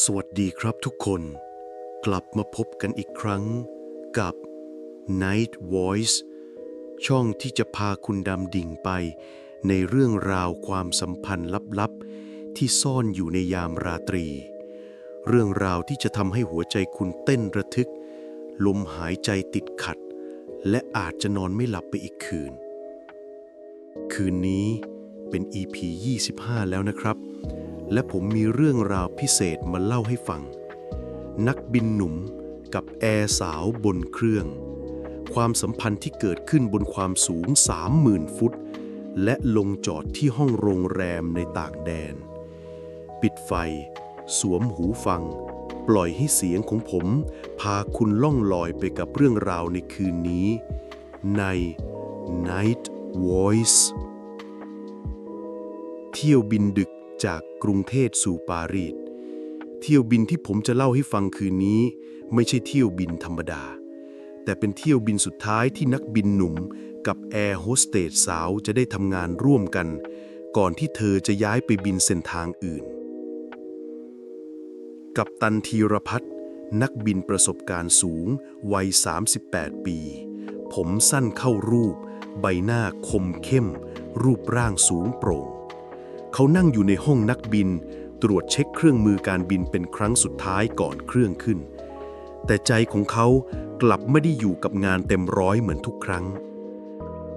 สวัสดีครับทุกคน กลับมาพบกันอีกครั้งกับ Night Voice ช่องที่จะพาคุณดำดิ่งไป ในเรื่องราวความสัมพันธ์ลับๆ ที่ซ่อนอยู่ในยามราตรี เรื่องราวที่จะทำให้หัวใจคุณเต้นระทึก ลมหายใจติดขัด และอาจจะนอนไม่หลับไปอีกคืน คืนนี้เป็น EP 25 แล้วนะครับ และผมมีเรื่องราวพิเศษมาเล่าให้ฟัง นักบินหนุ่มกับแอร์สาวบนเครื่อง ความสัมพันธ์ที่เกิดขึ้นบนความสูง 30,000 ฟุต และลงจอดที่ห้องโรงแรมในต่างแดน ปิดไฟ สวมหูฟัง ปล่อยให้เสียงของผม พาคุณล่องลอยไปกับเรื่องราวในคืนนี้ ใน Night Voice เที่ยวบินดึกจาก กรุงเทพสู่ปารีส เที่ยวบินที่ผมจะเล่าให้ฟังคืนนี้ ไม่ใช่เที่ยวบินธรรมดา แต่เป็นเที่ยวบินสุดท้ายที่นักบินหนุ่มกับแอร์โฮสเตสสาวจะได้ทำงานร่วมกัน ก่อนที่เธอจะย้ายไปบินเส้นทางอื่น กับตันธีรพัฒน์นักบินประสบการณ์สูง วัย 38 ปี ผมสั้นเข้ารูป ใบหน้าคมเข้ม รูปร่างสูงโปร่ง เขานั่งอยู่ในห้องนักบิน ตรวจเช็คเครื่องมือการบินเป็นครั้งสุดท้ายก่อนเครื่องขึ้น แต่ใจของเขากลับไม่ได้อยู่กับงานเต็มร้อยเหมือนทุกครั้ง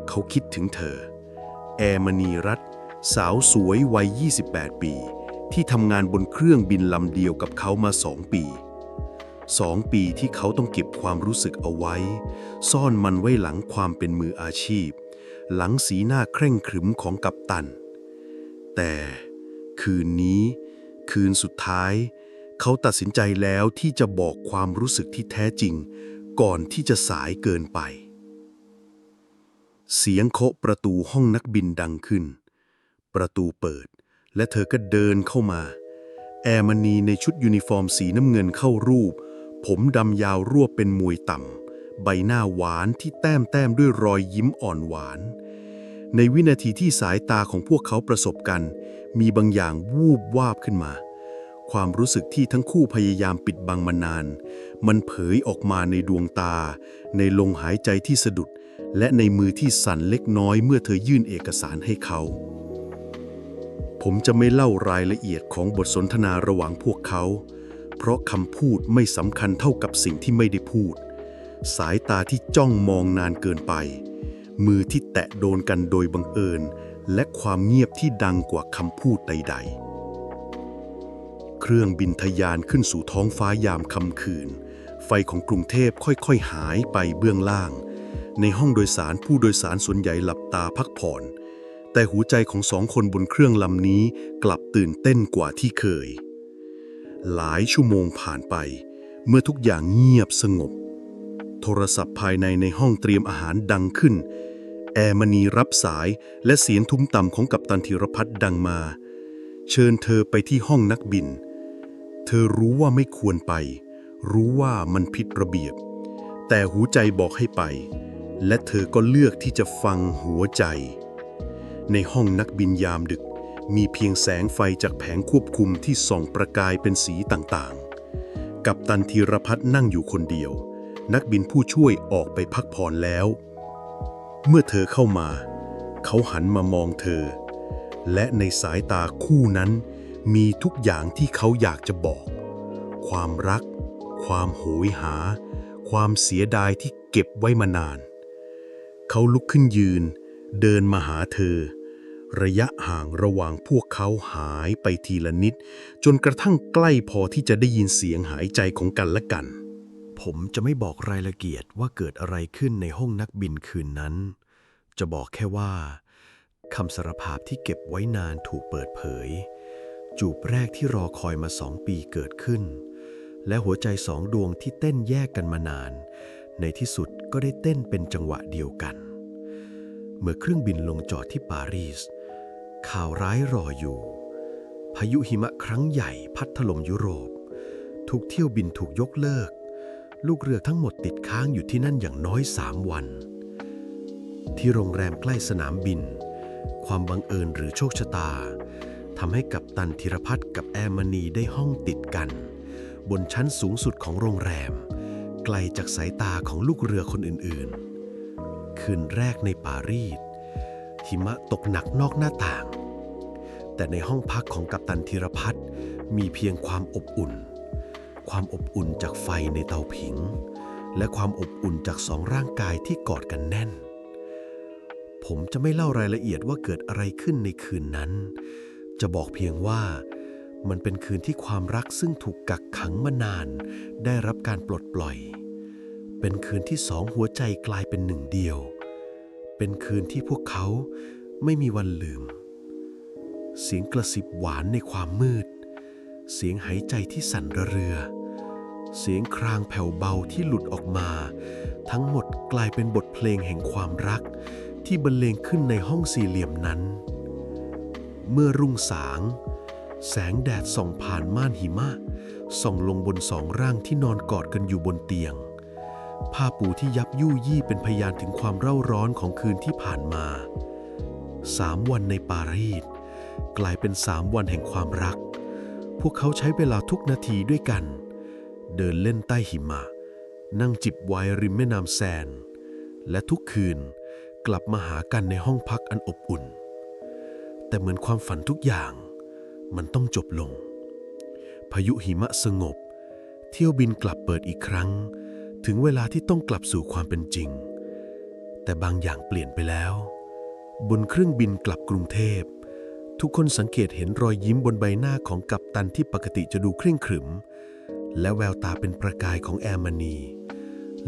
เขาคิดถึงเธอ แอร์มณีรัตสาวสวยวัย 28 ปี ที่ทำงานบนเครื่องบินลำเดียวกับเขามาสองปีสองปีที่เขาต้องเก็บความรู้สึกเอาไว้ ซ่อนมันไว้หลังความเป็นมืออาชีพ หลังสีหน้าเคร่งขรึมของกัปตัน แต่คืนนี้ คืนสุดท้าย เขาตัดสินใจแล้วที่จะบอกความรู้สึกที่แท้จริง ก่อนที่จะสายเกินไป เสียงเคาะประตูห้องนักบินดังขึ้น ประตูเปิด และเธอก็เดินเข้ามา แอร์มณีในชุดยูนิฟอร์มสีน้ำเงินเข้ารูป ผมดำยาวรวบเป็นมวยต่ำ ใบหน้าหวานที่แต้มแต้มด้วยรอยยิ้มอ่อนหวาน ในวินาทีที่สายตาของพวกเขาประสบกัน มีบางอย่างวูบวาบขึ้นมา ความรู้สึกที่ทั้งคู่พยายามปิดบังมานาน มันเผยออกมาในดวงตา ในลมหายใจที่สะดุด และในมือที่สั่นเล็กน้อยเมื่อเธอยื่นเอกสารให้เขา ผมจะไม่เล่ารายละเอียดของบทสนทนาระหว่างพวกเขา เพราะคำพูดไม่สำคัญเท่ากับสิ่งที่ไม่ได้พูด สายตาที่จ้องมองนานเกินไป มือที่แตะโดนกันโดยบังเอิญ และความเงียบที่ดังกว่าคำพูดใด ๆ เครื่องบินทะยานขึ้นสู่ท้องฟ้ายามค่ำคืน ไฟของกรุงเทพค่อยๆหายไปเบื้องล่าง ในห้องโดยสารผู้โดยสารส่วนใหญ่หลับตาพักผ่อน แต่หัวใจของสองคนบนเครื่องลำนี้กลับตื่นเต้นกว่าที่เคย หลายชั่วโมงผ่านไป เมื่อทุกอย่างเงียบสงบโทรศัพท์ภายในในห้องเตรียมอาหารดังขึ้น แอร์มณีรับสายและเสียงทุ้มต่ำของกัปตันธีรพัฒน์ดังมา เชิญเธอไปที่ห้องนักบิน เธอรู้ว่าไม่ควรไป รู้ว่ามันผิดระเบียบ แต่หัวใจบอกให้ไป และเธอก็เลือกที่จะฟังหัวใจ ในห้องนักบินยามดึก มีเพียงแสงไฟจากแผงควบคุมที่ส่องประกายเป็นสีต่างๆ กัปตันธีรพัฒน์นั่งอยู่คนเดียว นักบินผู้ช่วยออกไปพักผ่อนแล้ว เมื่อเธอเข้ามา เขาหันมามองเธอ และในสายตาคู่นั้น มีทุกอย่างที่เขาอยากจะบอก ความรัก ความโหยหา ความเสียดายที่เก็บไว้มานาน เขาลุกขึ้นยืน เดินมาหาเธอ ระยะห่างระหว่างพวกเขาหายไปทีละนิด จนกระทั่งใกล้พอที่จะได้ยินเสียงหายใจของกันและกัน ผมจะไม่บอกรายละเอียดว่าเกิดอะไรขึ้นในห้องนักบินคืนนั้น จะบอกแค่ว่าคำสารภาพที่เก็บไว้นานถูกเปิดเผย จูบแรกที่รอคอยมาสองปีเกิดขึ้น และหัวใจสองดวงที่เต้นแยกกันมานาน ในที่สุดก็ได้เต้นเป็นจังหวะเดียวกัน เมื่อเครื่องบินลงจอดที่ปารีส ข่าวร้ายรออยู่ พายุหิมะครั้งใหญ่พัดถล่มยุโรป ทุกเที่ยวบินถูกยกเลิก ลูกเรือทั้งหมดติดค้างอยู่ที่นั่นอย่างน้อยสามวัน ที่โรงแรมใกล้สนามบิน ความบังเอิญหรือโชคชะตาทำให้กัปตันธีรพัฒน์กับแอร์มณีได้ห้องติดกัน บนชั้นสูงสุดของโรงแรม ไกลจากสายตาของลูกเรือคนอื่นๆ คืนแรกในปารีสหิมะตกหนักนอกหน้าต่าง แต่ในห้องพักของกัปตันธีรพัฒน์มีเพียงความอบอุ่น ความอบอุ่นจากไฟในเตาผิง และความอบอุ่นจากสองร่างกายที่กอดกันแน่น ผมจะไม่เล่ารายละเอียดว่าเกิดอะไรขึ้นในคืนนั้น จะบอกเพียงว่ามันเป็นคืนที่ความรักซึ่งถูกกักขังมานาน ได้รับการปลดปล่อย เป็นคืนที่สองหัวใจกลายเป็นหนึ่งเดียว เป็นคืนที่พวกเขาไม่มีวันลืม เสียงกระซิบหวานในความมืด เสียงหายใจที่สั่นระเรือ เสียงครางแผ่วเบาที่หลุดออกมา ทั้งหมดกลายเป็นบทเพลงแห่งความรัก ที่บรรเลงขึ้นในห้องสี่เหลี่ยมนั้น เมื่อรุ่งสาง แสงแดดส่องผ่านม่านหิมะส่องลงบนสองร่างที่นอนกอดกันอยู่บนเตียง ผ้าปูที่ยับยู่ยี่เป็นพยานถึงความเร่าร้อนของคืนที่ผ่านมาสามวันในปารีสกลายเป็นสามวันแห่งความรัก พวกเขาใช้เวลาทุกนาทีด้วยกัน เดินเล่นใต้หิมะ นั่งจิบไวน์ริมแม่น้ำแซน และทุกคืนกลับมาหากันในห้องพักอันอบอุ่น แต่เหมือนความฝันทุกอย่าง มันต้องจบลง พายุหิมะสงบ เที่ยวบินกลับเปิดอีกครั้ง ถึงเวลาที่ต้องกลับสู่ความเป็นจริง แต่บางอย่างเปลี่ยนไปแล้ว บนเครื่องบินกลับกรุงเทพ ทุกคนสังเกตเห็นรอยยิ้มบนใบหน้าของกัปตันที่ปกติจะดูเคร่งขรึม และแววตาเป็นประกายของแอร์มณี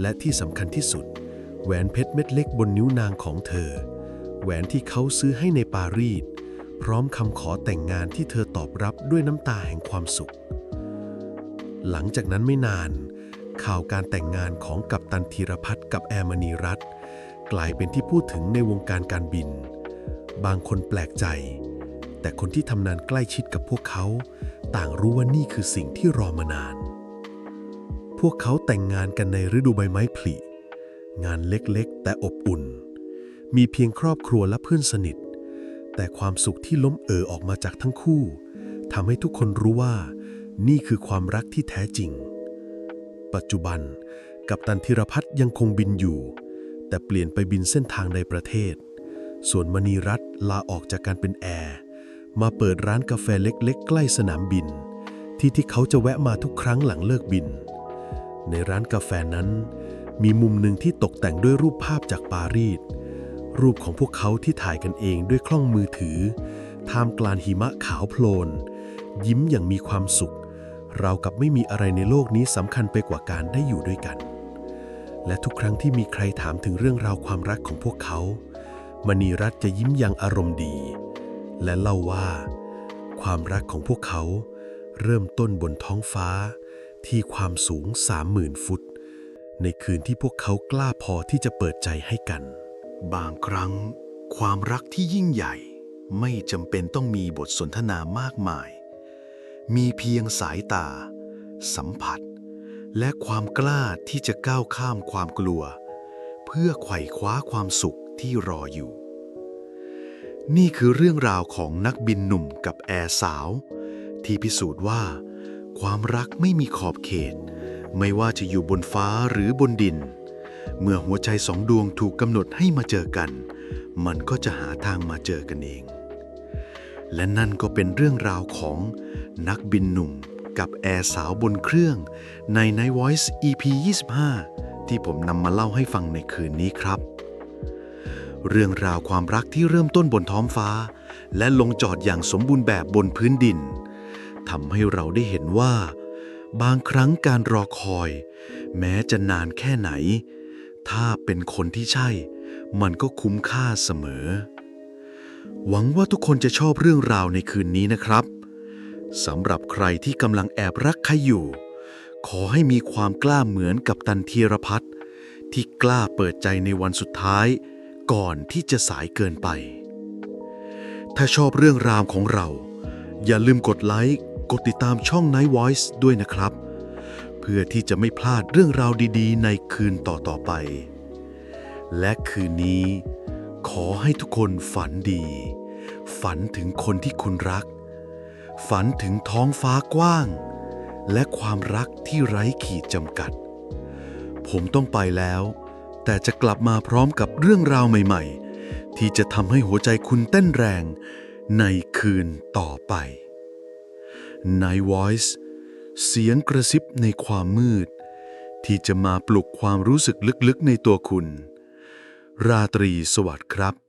และที่สำคัญที่สุด แหวนเพชรเม็ดเล็กบนนิ้วนางของเธอ แหวนที่เขาซื้อให้ในปารีสพร้อมคำขอแต่งงานที่เธอตอบรับด้วยน้ำตาแห่งความสุข หลังจากนั้นไม่นาน ข่าวการแต่งงานของกัปตันธีรพัฒน์กับแอร์มณีรัตกลายเป็นที่พูดถึงในวงการการบิน บางคนแปลกใจ แต่คนที่ทำงานใกล้ชิดกับพวกเขา ต่างรู้ว่านี่คือสิ่งที่รอมานาน พวกเขาแต่งงานกันในฤดูใบไม้ผลิงานเล็กๆ แต่อบอุ่น มีเพียงครอบครัวและเพื่อนสนิท แต่ความสุขที่ล้มเอ่อออกมาจากทั้งคู่ทำให้ทุกคนรู้ว่า นี่คือความรักที่แท้จริง ปัจจุบัน กัปตันธีรพัฒน์ยังคงบินอยู่ แต่เปลี่ยนไปบินเส้นทางในประเทศ ส่วนมณีรัตน์ลาออกจากการเป็นแอร์มาเปิดร้านกาแฟเล็กๆ ใกล้สนามบิน ที่ที่เขาจะแวะมาทุกครั้งหลังเลิกบิน ในร้านกาแฟนั้น มีมุมหนึ่งที่ตกแต่งด้วยรูปภาพจากปารีส รูปของพวกเขาที่ถ่ายกันเองด้วยกล้องมือถือ ท่ามกลางหิมะขาวโพลน ยิ้มอย่างมีความสุข เรากับไม่มีอะไรในโลกนี้สำคัญไปกว่าการได้อยู่ด้วยกัน และทุกครั้งที่มีใครถามถึงเรื่องราวความรักของพวกเขา มณีรัตจะยิ้มอย่างอารมณ์ดี และเล่าว่า ความรักของพวกเขาเริ่มต้นบนท้องฟ้า ที่ความสูงสามหมื่นฟุต ในคืนที่พวกเขากล้าพอที่จะเปิดใจให้กัน บางครั้ง ความรักที่ยิ่งใหญ่ไม่จำเป็นต้องมีบทสนทนามากมาย มีเพียงสายตา สัมผัส และความกล้าที่จะก้าวข้ามความกลัว เพื่อไขว่คว้าความสุขที่รออยู่ นี่คือเรื่องราวของนักบินหนุ่มกับแอร์สาว ที่พิสูจน์ว่า ความรักไม่มีขอบเขต ไม่ว่าจะอยู่บนฟ้าหรือบนดิน เมื่อหัวใจสองดวงถูกกำหนดให้มาเจอกัน มันก็จะหาทางมาเจอกันเอง และนั่นก็เป็นเรื่องราวของนักบินหนุ่มกับแอร์สาวบนเครื่องใน Night Voice EP 25 ที่ผมนำมาเล่าให้ฟังในคืนนี้ครับ เรื่องราวความรักที่เริ่มต้นบนท้องฟ้า และลงจอดอย่างสมบูรณ์แบบบนพื้นดิน ทำให้เราได้เห็นว่า บางครั้งการรอคอย แม้จะนานแค่ไหน ถ้าเป็นคนที่ใช่ มันก็คุ้มค่าเสมอ หวังว่าทุกคนจะชอบเรื่องราวในคืนนี้นะครับสำหรับใครที่กำลังแอบรักใครอยู่ ขอให้มีความกล้าเหมือนกับตันธีรพัฒน์ที่กล้าเปิดใจในวันสุดท้าย ก่อนที่จะสายเกินไป ถ้าชอบเรื่องราวของเรา อย่าลืมกดไลค์ กดติดตามช่อง Night Voice ด้วยนะครับ เพื่อที่จะไม่พลาดเรื่องราวดีๆ ในคืนต่อๆไป และคืนนี้ ขอให้ทุกคนฝันดี ฝันถึงคนที่คุณรัก ฝันถึงท้องฟ้ากว้าง และความรักที่ไร้ขีดจำกัด ผมต้องไปแล้ว แต่จะกลับมาพร้อมกับเรื่องราวใหม่ ๆ ที่จะทำให้หัวใจคุณเต้นแรงในคืนต่อไป Night Voice เสียงกระซิบในความมืด ที่จะมาปลุกความรู้สึกลึกๆในตัวคุณ ราตรีสวัสดิ์ครับ